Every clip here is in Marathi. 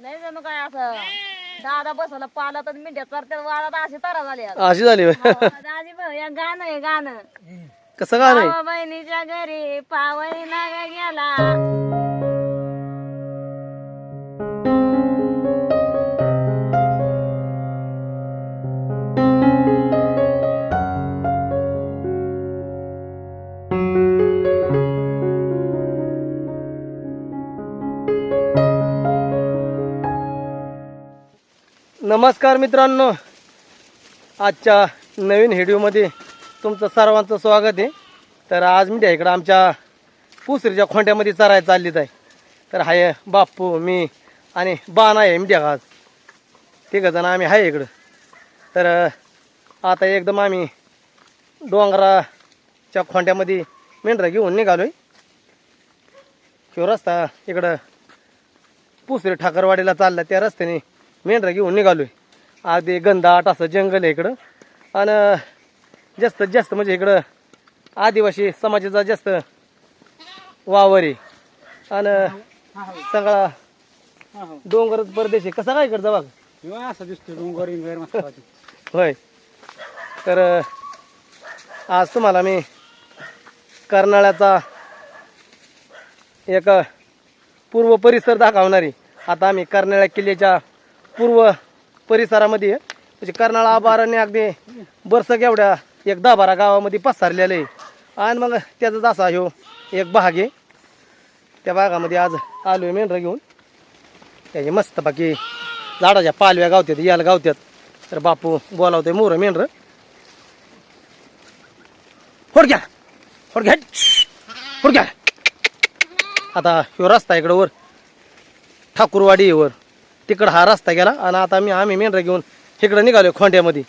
नाही जणू काय असं दादा बसवला पाला तर मिंट्या चरत्यात वाळात अशी तरा झाली आज. अशी झाली होय. दाजी भाऊ या गाणं आहे गाणं कसं का नाही भावा बहिणीच्या घरी पावई लागा गेला नमस्कार मित्रांनो. आजच्या नवीन व्हिडिओमध्ये तुमचं सर्वांचं स्वागत आहे. तर आज मी इकडं आमच्या पुसरीच्या खोंड्यामध्ये चरायला चाललीत आहे. तर हाय बाप्पू मी आणि बाण आहे मिठ्या आज तिघं जण आम्ही आहे इकडं. तर आता एकदम आम्ही डोंगराच्या खोंड्यामध्ये मेंढरा घेऊन निघालो आहे किंवा रस्ता इकडं पुसरी ठाकरवाडीला चालला. त्या रस्त्याने मेंढरं घेऊन निघालोय. अगदी गंधाट असं जंगल आहे इकडं. आणि जास्तीत जास्त म्हणजे इकडं आदिवासी समाजाचा जास्त वावर आहे. आणि सगळा डोंगरच परदेश आहे. कसा काय इकडचा भाग असं दिसतो डोंगर. होय. तर आज तुम्हाला मी कर्नाळ्याचा एक पूर्व परिसर दाखवणारी आता आम्ही कर्नाळ्या किल्ल्याच्या पूर्व परिसरामध्ये म्हणजे कर्नाळा अभयारण्य अगदी बरसक एवढ्या एक दहा बारा गावामध्ये पसरलेलं आहे. आणि मग त्याचाच असा ह्यो एक भाग आहे. त्या भागामध्ये आज आलो आहे मेंढरं घेऊन. त्याचे मस्त बाकी झाडाच्या पालव्या गावत्यात याला गावत्यात. तर बापू बोलावतोय मोर मेंढर. फोडक्या फोडक्या फोडक्या आता ह्यो रस्ता इकडं वर ठाकूरवाडी वर. तिकडं हा रस्ता गेला आणि आता मी आम्ही मेंढर घेऊन इकडं निघालो खोंड्यामध्ये.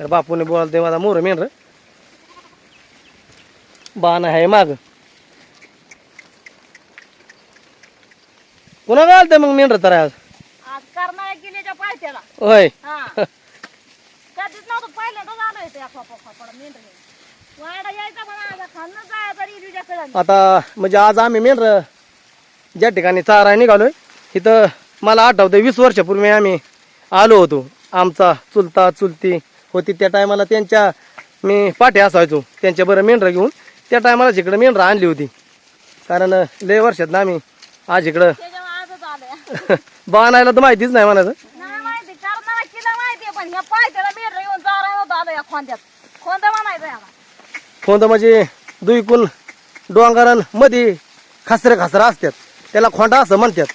तर बापूने बोलतोय माझा मोर मेंढर बाण आहे माग. कुणा घालतंय मग मेंढर तर आज? पायथ्याला होय. हा. कधीच नव्हतं पहिल्यांदा झालं होतं या खोपा खोपा मेंढर वाडा यायचा पण आज खाल्लं जायचं रिजूच्या कडे आता म्हणजे आज आम्ही मेंढर ज्या ठिकाणी चारा निघालोय इथं मला आठवतं वीस वर्षापूर्वी आम्ही आलो होतो. आमचा चुलता चुलती होती. त्या टायमाला त्यांच्या मी पाठी असायचो. त्यांच्या बरं मेंढरं घेऊन त्या टायमाला इकडं मेंढरं आणली होती. कारण लय वर्षात ना आम्ही आज इकडं बाणायला तर माहितीच नाही म्हणायचं. खोंदा म्हणजे दुईकून डोंगरांमध्ये खासरे खासरं असतात. त्याला खोंडा असं म्हणतात.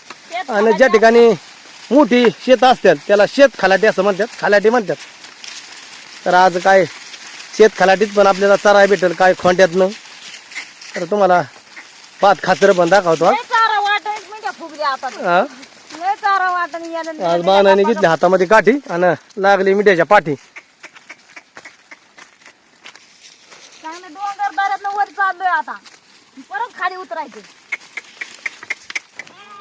आणि ज्या ठिकाणी मोठी शेत असतात त्याला शेत खलाटी असं म्हणतात खलाटी म्हणतात. तर आज काय शेत खलाटीत पण आपल्याला चराय भेटेल काय खोंट्यातनं तर तुम्हाला पाच खाचरं पण दाखवतो आज. चारा चारा याला आज बाणाने घेतली हातामध्ये काठी आणि लागली मिठ्याच्या पाठी. डोंगर आता. परत खाली उतरायचं.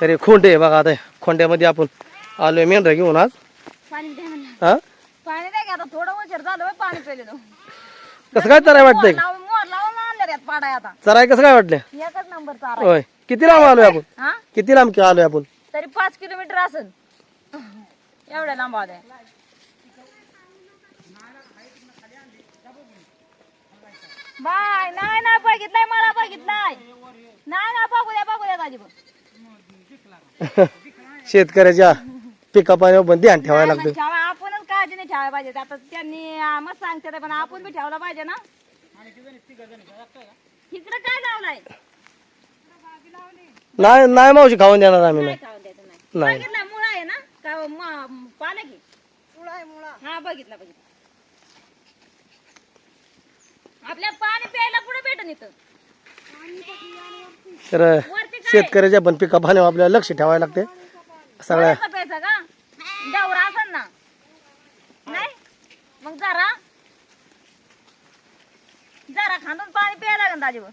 तरी खोंडे आहे बघा आता. खोंड्यामध्ये आपण आलोय मेंढरा घेऊन आज. पाणी द्या म्हणलं हा? पाणी द्या की आता थोडं उशीर झालं होय पाणी पेलेलं कसं काय चराय वाटतंय? लावून मोर लावून आणले यात पाडाय आता. चराय कसं काय वाटलं? एकच नंबर चारा. होय. किती लांब आलोय आपण? हा? किती लांब आलोय आपण? तरी पाच किलोमीटर असेल. एवढ्या लांब आल्या. बाय नाही नाही बघितलंय मला बघितलंय. नाही ना बघू द्या बघू द्या दाजी शेतकऱ्याच्या पिका पाण्यावर पण ध्यान ठेवायला लागतं ठेवा आपणच काळजी नाही ठेवायला पाहिजे. आता त्यांनी आ, मग सांगते पण आपण बी ठेवला पाहिजे ना. इकडे काय लावलाय? नाही नाही मावशी खाऊन देणार आम्ही नाही. खाऊन द्यायचं नाही. नाही. बघितला मुळा आहे ना? का म- पाला की? मुळा आहे मुळा. हा बघितला बघितला. आपल्या पाणी प्यायला पुढे भेटन इथं? तर शेतकऱ्याच्या पण पिका पाण्यावर आपल्याला लक्ष ठेवायला लागते सगळ्या वरचं प्यायचं का? डवरा असेल ना. नाही? मग जरा. जरा खांदून पाणी प्यायला लागेल दाजीवर.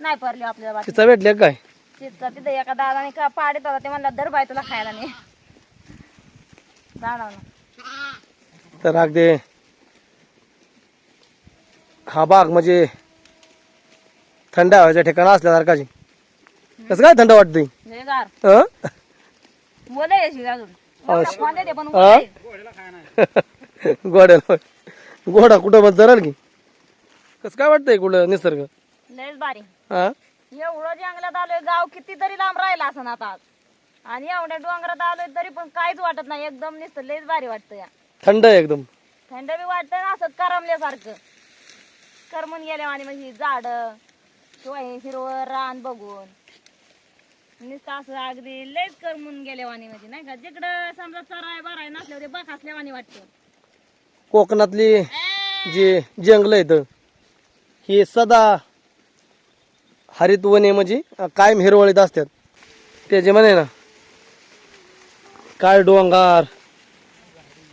नाही पडले आपल्याला बाकी तिचा भेटले काय? तिथं तिथं एका दादाने का पाडीत होता ते म्हणला दर बाय तुला खायला नाही. जाणार तर अगदी हा बाग म्हणजे थंड हवेच्या ठिकाण असल्यासारखाची कसं काय थंड वाटतंय? जयगार? बोल अशी अजून. अशी. कोणत्या ते पण? बोलय. गोड्याला गोडा कुठं मग जराल की? कसं काय वाटतंय कुठं निसर्ग? हा एवढं जंगलात आलोय गाव कितीतरी लांब राहिला असं आता आणि एवढ्या डोंगरात आलोय तरी पण काहीच वाटत नाही एकदम नुसतं लयच भारी वाटतं या. थंड आहे एकदम. थंड बी वाटतं ना असं करमल्यासारखं. करमून गेल्या आणि म्हणजे झाड किंवा हे हिरवं रान बघून. नुसतं असं अगदी लयच करमून गेल्यावानी म्हणजे नाही का? जिकडं समजा चराय बाराय नसल्यावर ते बघ असल्यावानी वाटतं. कोकणातली जी जंगल आहेत ही सदा हरित वने म्हणजे कायम हिरवळीत असतात. त्याचे म्हणे ना काय डोंगर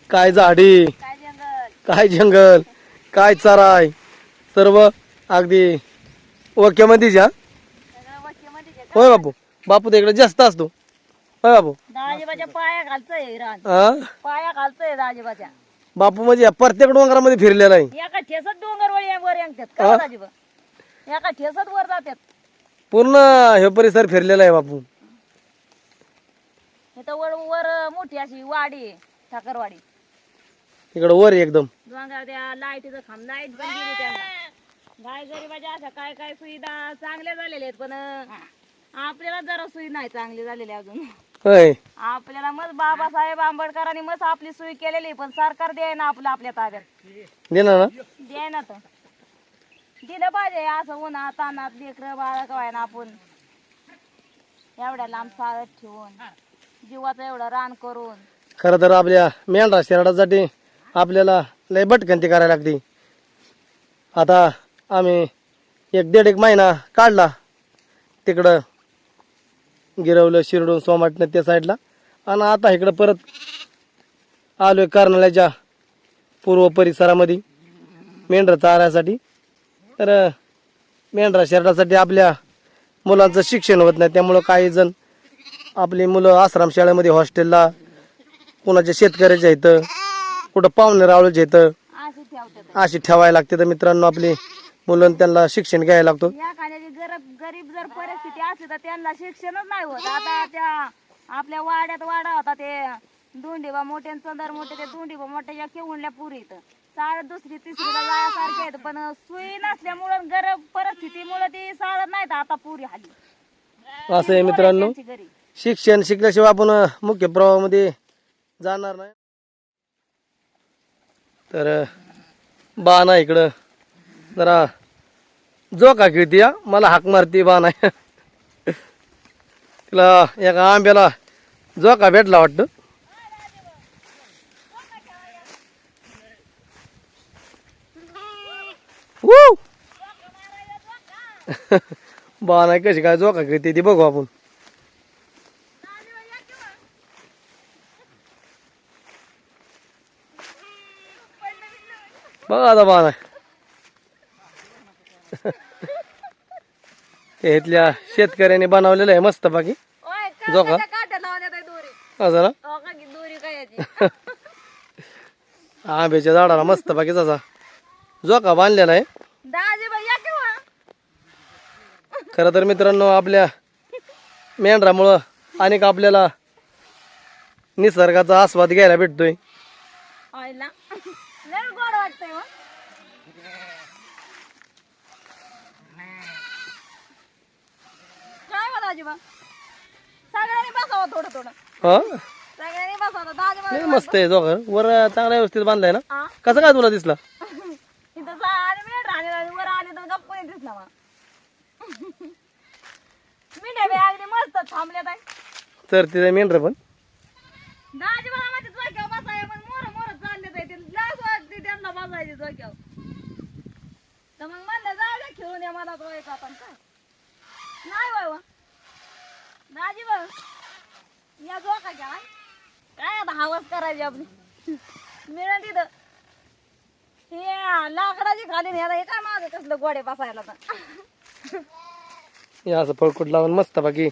काय झाडी काय जंगल? काय जंगल काय चराय सर्व अगदी ओक्यामध्येच हा आहे. होय बापू. बापू तर इकडे जास्त असतो. होय बापू. दाजीबाच्या पाया घालतोय रान हा? पाया घालतोय दाजीबाच्या. बापू म्हणजे या प्रत्येक डोंगरामध्ये फिरलेला आहे. एका ठेसत डोंगर वळी वर यांगतात हा? का दाजीबा? एका ठेसत वर जातात. पूर्ण हे परिसर फिरलेला आहे बापू. इथं वर वर मोठी अशी वाडी आहे ठाकरवाडी. इकडं वर आहे एकदम. डोंगर त्या लाईटीचं खांब लाइट त्यांना गाय गरीबाच्या अशा काय काय सुविधा चांगल्या झालेल्या आहेत पण आपल्याला जरा सुई नाही चांगली झालेली अजून. होय. आपल्याला मग बाबासाहेब आंबेडकरांनी मस्त आपली सोय केलेली पण सरकार द्याय ना आपलं आपल्या ताब्यात. देणार ना? द्याय ना तर. दिलं पाहिजे असं उन्हा तानात लेकरं बाळ काय ना आपण. एवढ्या लांब साळत ठेवून जीवाचं एवढं रान करून. खरं तर आपल्या मेंढरा शहरासाठी आपल्याला लय भटकंती करायला लागते आता आम्ही एक दीड एक महिना काढला. तिकडं गिरवलं शिरडून सोमाटणं त्या साईडला. आणि आता इकडं परत आलोय कर्नाळ्याच्या पूर्व परिसरामध्ये मेंढरा चारायसाठी. तर मेंढरा शहरासाठी आपल्या मुलांचं शिक्षण होत नाही. त्यामुळं काही जण आपली मुलं आश्रमशाळेमध्ये हॉस्टेलला कोणाच्या शेतकऱ्याच्या इथं कुठं पाहुणे रावळ्याच्या इथं अशी ठेवायला लागते. तर मित्रांनो आपली मुलं त्यांना शिक्षण घ्यायला लागतो. या खाण्याची गरीब गरीब जर परिस्थिती असली तर त्यांना शिक्षणच नाही होत. आता त्या आपल्या वाड्यात वाडा होता ते. दोंडीबा मोठे आणि चंदर मोठे ते दोंडीबा मोठ्याच्या केवणल्या पुरी इथं दुसरी तिसरीला जायसारखे आहेत पण सुई नसल्यामुळं गरीब परिस्थितीमुळे ती शाळेत नाहीत आता पुरी हल्ली असं आहे मित्रांनो. त्यांची शिक्षण शिकल्याशिवाय आपण मुख्य प्रवाहामध्ये जाणार नाही. तर बाणा इकडं. जरा जो का खेळती मला हाक मारती बाणा तिला एका आंब्याला जो का भेटला वाटतं. बा नाही कशी काय जो का खेळते ती बघू आपण. बघा आता बाणा हे इथल्या शेतकऱ्यांनी बनवलेलं आहे मस्त बाकी. जो का? असं ना हो का की आंब्याच्या झाडाला मस्त बाकी तसा जोका बांधलेला आहे. खरं तर मित्रांनो आपल्या मेंढरामुळं अनेक आपल्याला निसर्गाचा आस्वाद घ्यायला भेटतोय आयला लय गोड वाटतंय मग सगळ्यांनी बसावं थोडं थोडं. हा? सगळ्यांनी बसावं. दाजीबा मस्त आहे जोका वर चांगला व्यवस्थित बांधलाय ना? कसं काय तुला दिसला? इथं जा आणि वर आले तर गप्प नाही दिसला मला. अगदी मस्त तर तिथे मेंढर पण? दाजी मला माझ्या झोक्यावर बसाय पण मोर मोर चालले ताई. ते लाज वाटते त्यांना बसायची तर मग म्हणलं जाऊ दे खेळून या मला तो एक आपण काय. नाही बाबा. दाजी भाऊ या झोका घ्या काय आता हवस करायची आपली? मिळेल तिथं. हे लाकडाची खाली नाही आता हे काय माझं कसलं गोडे बसायला तर? हे असं फळकुट लावून मस्त बाकी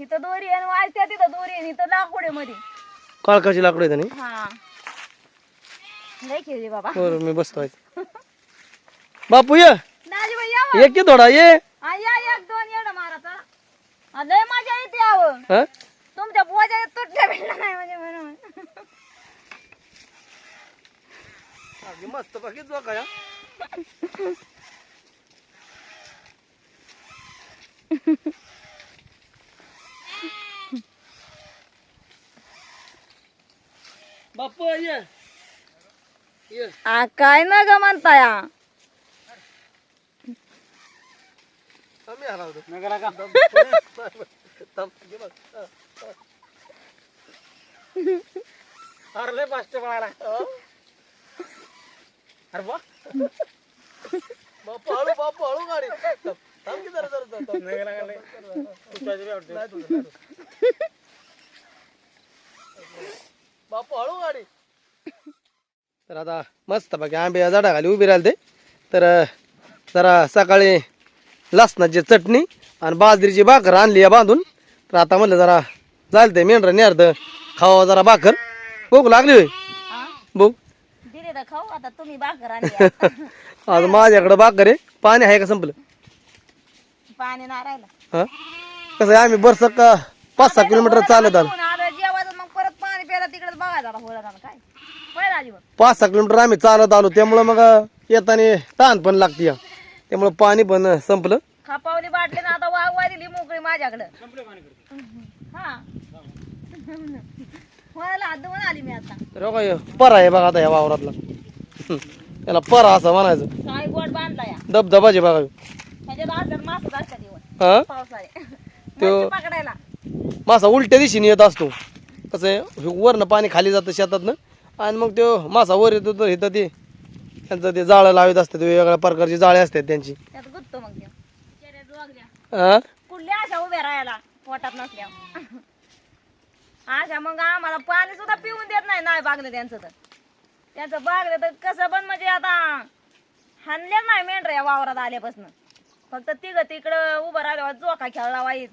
इथं दोरी आहे आणि वाजत्या तिथं दोरी आहे इथं लाकूड आहे मध्ये काळकाची लाकडं आहे त्याने हा. लय खेळली बाबा. बरं मी बसतो आहे. बापू ये. दाजी भाई या ये की थोडा ये. आ, या एक दोन येणं मारा चला आ, लय मजा येते हा? तुमच्या तुटल्या भेटला नाही म्हणजे म्हणून. अगदी मस्त बाकी जो काय बाप्पा ये. ये. आ, काय ना ग म्हणताया? आम्ही आला होतो. नगरा का. अरे पळाला अरे गाडी. थांब, की जरा जरा. नगरा का बी. नाही तुझं, तुझं. बाप्पा हळू गाडी. तर आता मस्त बाकी आंब्या झाडाखाली उभी राहिले ते. तर जरा सकाळी लसणाची चटणी आणि बाजरीची भाकर आणली आहे बांधून. तर आता म्हणलं जरा जायला ते मेंढरा नेरद खावा जरा भाकर. भूक लागली होय? भूक? खाऊ आता तुम्ही भाकर आणली आज माझ्याकडं भाकर आहे. पाणी आहे का संपलं? पाणी नाही राहिलं. हा? कसं आहे आम्ही बरस का पाच सहा किलोमीटर चालत आलो. खाऊन आलं जेवायचं मग परत पाणी प्यायला तिकडे बघायचं आता होळा काय. पहिला अजिबात. पाच सहा किलोमीटर आम्ही चालत आलो त्यामुळं मग येताना ताण पण लागते या. त्यामुळं पाणी पण संपलं. खापावली बाटली ना आता वागवाय दिली मोकळी माझ्याकडं. हा. व्हायला हात धुवून आली मी आता. तर हो काय परा आहे बघा आता या वावरातला. हं. त्याला परा असं म्हणायचं. काय गोड बांधला या. धबधबाचे बघा. ह्याच्यात असतात मासच असतात दिवस. हा? पावसाळे. त्यो- मच्छी पकडायला. मासा उलट्या दिशेने येत असतो. कसं आहे हे वरनं पाणी खाली जातं शेतातनं. आणि मग तो मासा वर येतो तर इथं ते त्यांचं ते जाळं लावत असतात वेगवेगळ्या प्रकारची जाळे असतात त्यांची. त्यात गुत्तो मग ते. चेहऱ्यात वागल्या हा? कुठल्या अशा उभ्या राहायला? पोटात नसल्या. अशा मग आम्हाला पाणी सुद्धा पिऊन देत नाही नाही बागलं त्यांचं तर. त्यांचं बागलं तर कसं पण म्हणजे आता हाणले नाही मेंढर या वावरात आल्यापासून. फक्त तिघ तिकडं उभं राहिल्यावर जोका खेळला वाईट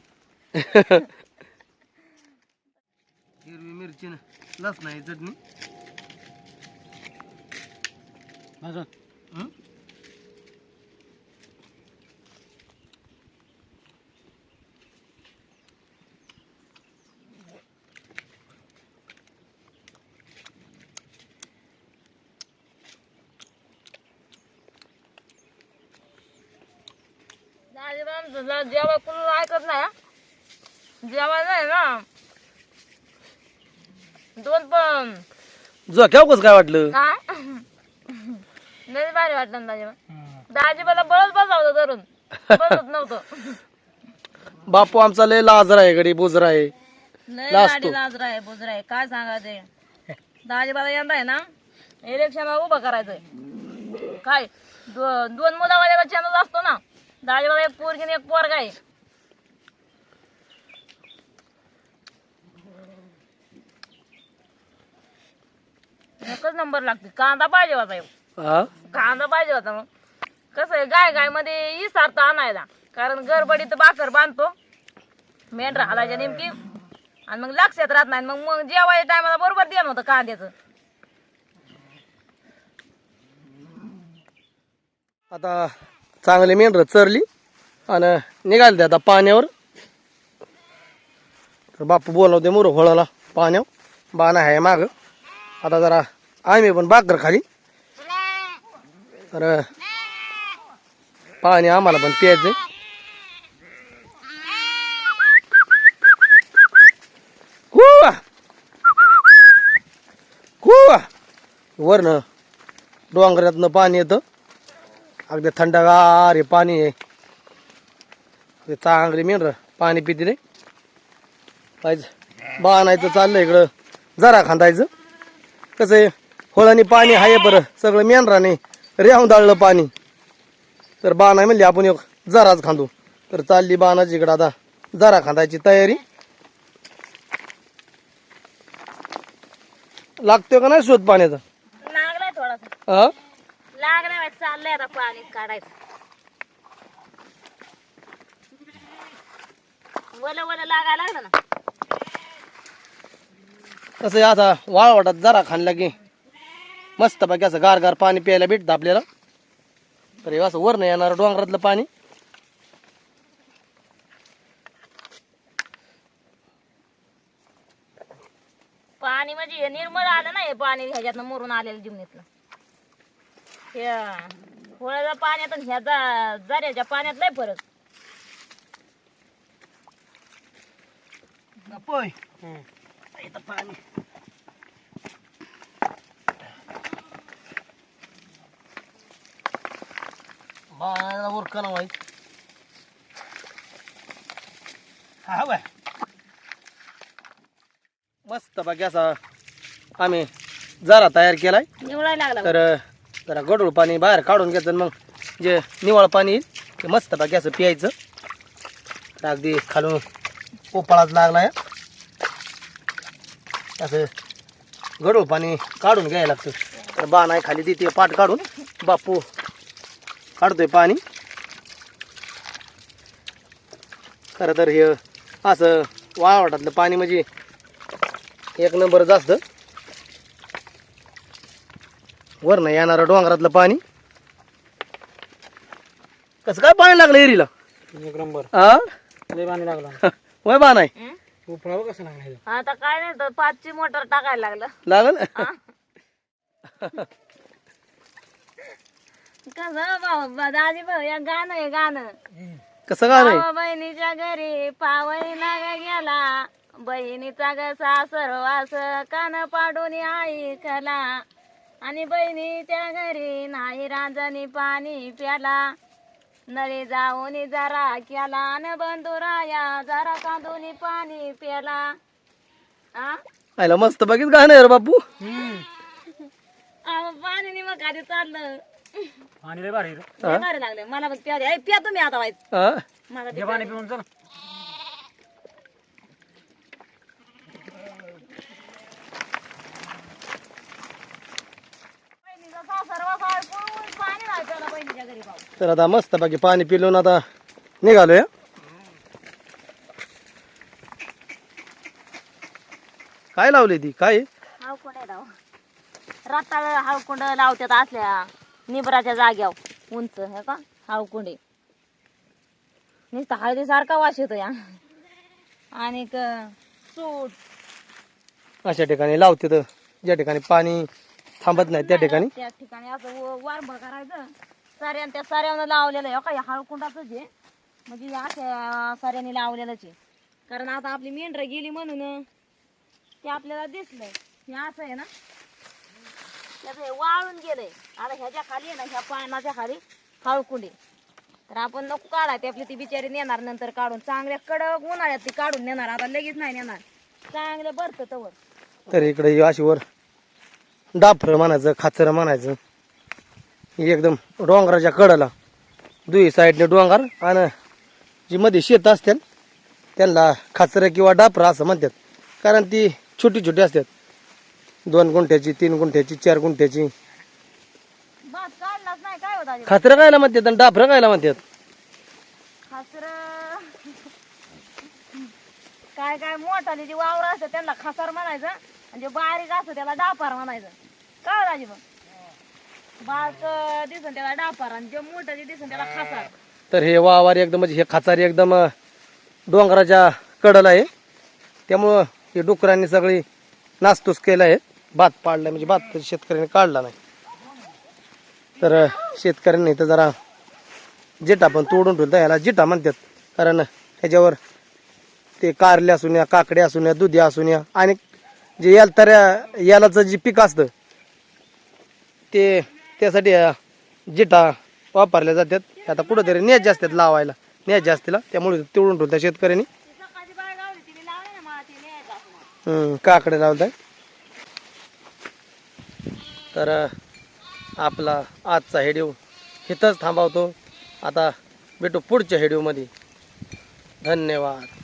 हिरवी मिरची लसणाची चटणी. भाजून. हं? जेव्हा कुणी ऐकत नाही जेव्हा नाही ना. दोन पण. जो केव कसं काय वाटलं? काय? लय भारी वाटलं ना जेव्हा हं. दाजी मला बळच बसावतं धरून. बसत नव्हतं. बापू आमचा लय लाजरा आहे गडी बोजरा आहे. लय लाजतो. गाडी लाजरा आहे बुजरा आहे. काय सांगायचे दाजी मला यंदा आहे ना इलेक्शन उभं करायचंय. काय दो- दोन मुलावाल्याला चॅनल असतो ना दाजी मला एक पोरगी आणि एक पोरगा आहे. एकच नंबर लागते. कांदा पाहिजे ह्यो. हा? कांदा पाहिजे होता मग. कसं आहे गाय गायमध्ये इसारता आणायला कारण गडबडीत भाकर बांधतो. मेंढरा हालायच्या नेमकी. आणि मग लक्षात राहत नाही. मग मग जेवायच्या टायमाला बरोबर देणं होतं कांद्याचं. आता चांगले मेंढर चरली आणि निघाले ते आता पाण्यावर. तर बापू बोलवते मोर होळाला पाण्यावर. बाणा आहे माग. आता जरा आम्ही पण बाकर खाली. तर पाणी आम्हाला पण प्यायचं कुवा कुवा वरनं डोंगरातनं पाणी येतं. अगदी थंडगार हे पाणी आहे. चांगली चांगले मेंढर पाणी पिते रे. पाहिजे. बाणायचं चाललंय इकडं. जरा खांदायचं. कसं आहे? होळानी पाणी आहे बरं. सगळं मेंढराने. रेहून दाळलं पाणी. तर बाणाय म्हणले आपण एक जराच खांदू. तर चालली बाणाची इकडं आता जरा खांदायची तयारी. लागतोय का नाही शोध पाण्याचा? लागलाय थोडासा. हा लागलाय चाललंय आता पाणी काढायचं. वल वल लागायला लागलं ना. कसं आहे आता वाळवटात जरा खाणला की. मस्त बाकी असं गार गार पाणी प्यायला भेटतं आपल्याला. तर हे असं वरनं येणार डोंगरातलं पाणी. पाणी म्हणजे हे निर्मळ आलं ना हे पाणी ह्याच्यातनं मरून आलेलं जिमनीतलं. हे होळ्याच्या पाण्यात आणि ह्या जा- झऱ्याच्या पाण्यात लय फरक. पाणी. उरका ना हा बाय. मस्त बाकी असा आम्ही जरा तयार केलाय. निवडायला लागला. तर जरा गडूळ पाणी बाहेर काढून घ्यायचं आणि मग जे निवाळ पाणी येईल ते मस्त बाकी असं प्यायचं. तर अगदी खालून पोपळाच लागलाय. असं गडूळ पाणी काढून घ्यायला लागतं. तर बा नाही खाली देते पाठ काढून. बापू काढतोय पाणी. खरं तर हे असं वाळवटातलं पाणी म्हणजे एक नंबर जास्त. वरनं येणारं डोंगरातलं पाणी. कसं काय पाणी लागलं एरीला एक नंबर. हा लय पाणी लागला. वय बा नाही? हं? उपळावं कसं लागला आता काय नाही तर पाचची मोटर टाकायला लागलं. लागल कसं भाऊ दाजी भाऊ या गाणं आहे गाणं. कसं का भावा बहिणीच्या घरी पावईला ग गेला. बहिणीचा ग सासरवास कान पाडून ऐकला. आणि बहिणीच्या घरी नाही रांजणी पाणी प्याला. नळी जाऊन जरा केला न बंधुराया जरा कांदून पाणी प्याला. आ? आयला मस्त बघित गाणं आहे रे बापू. पाणी मग आधी चाललं. पाणी लय भारी रे. लय भारी लागले मला पण प्या द्या. ए, प्या तुम्ही आता हा? मला घे पाणी पिऊन चल. बहिणीचा सासरवास आहे, पळून पाणी नाही प्यायला बहिणीच्या घरी भाऊ तर आता मस्त बाकी पाणी पिलून आता निघालोय. काय लावली ती? काय? हावकुंड आहे राव. रताळ हावकुंड लावतात असल्या. निबराच्या जाग्यावर. उंच हे का? हावकुंडे. नुसतं हळदीसारखा वास येतो या. आणि सूट. अशा ठिकाणी लावते तर ज्या ठिकाणी पाणी थांबत नाही त्या ठिकाणी. त्या ठिकाणी असं वारंभ करायचं. साऱ्या त्या साऱ्यानं लावलेलं आहे. हो का या हळकुंडाचं जे म्हणजे अशा साऱ्याने लावलेलंच आहे. कारण आता आपली मेंढरं गेली म्हणून ते आपल्याला दिसलंय. हे असं आहे ना? त्याचं हे वाळून गेलंय आता ह्याच्या खाली ना ह्या पानाच्या खाली हळकुंडी तर आपण नको काढायची आपली ती बिचारी नेणार नंतर काढून. चांगल्या कडक उन्हाळ्यात ती काढून नेणार आता लगेच नाही नेणार. चांगलं भरतं तवर. तर इकडे हे अशी वर. डाफर म्हणायचं खाचर म्हणायचं. एकदम डोंगराच्या कडला. दुई साईडने डोंगर आणि जी मध्ये शेत असतात त्यांना खाचर किंवा डाफर असं म्हणतात कारण ती छोटी छोटी असतात दोन गुंठ्याची तीन गुंठ्याची चार गुंठ्याची. भात काढलाच नाही काय होता कायला म्हणतात आणि डाफरं कायला म्हणतात. खासर? काय काय मोठाली जी वावर असतं त्यांना खासार म्हणायचं. म्हणजे बारीक असतं त्याला डापार म्हणायचं. काय राजी मग? बारक दिसन त्याला डापार आणि जे मोठं जे दिसन त्याला खासार. तर हे वावर एकदम म्हणजे हे खाचारी एकदम अं, डोंगराच्या कडला आहे. त्यामुळं हे डुकरांनी सगळी नासतूस केलं आहे. भात पाडला म्हणजे भात शेतकऱ्याने काढला नाही. तर शेतकऱ्यांनी तर जरा जिटा पण तोडून ठेवलं. ह्याला जिटा म्हणतात. कारण ह्याच्यावर ते कारले असून या काकडे असून या दुधी असून या आणि जे याल तर यालाचं जे पीक असतं ते त्यासाठी जिटा वापरल्या जातात. आता कुठंतरी न्यायचे असतात लावायला. न्याज असतील त्यामुळे तोडून ठेवतात शेतकऱ्यांनी सकाळची बाय गावली तिने लावली ना मला तिने यायचं असणार हम्म, काकडे लावताय तर आपला आजचा हेडिओ इथंच थांबवतो. आता भेटू पुढच्या हेडिओमध्ये. धन्यवाद.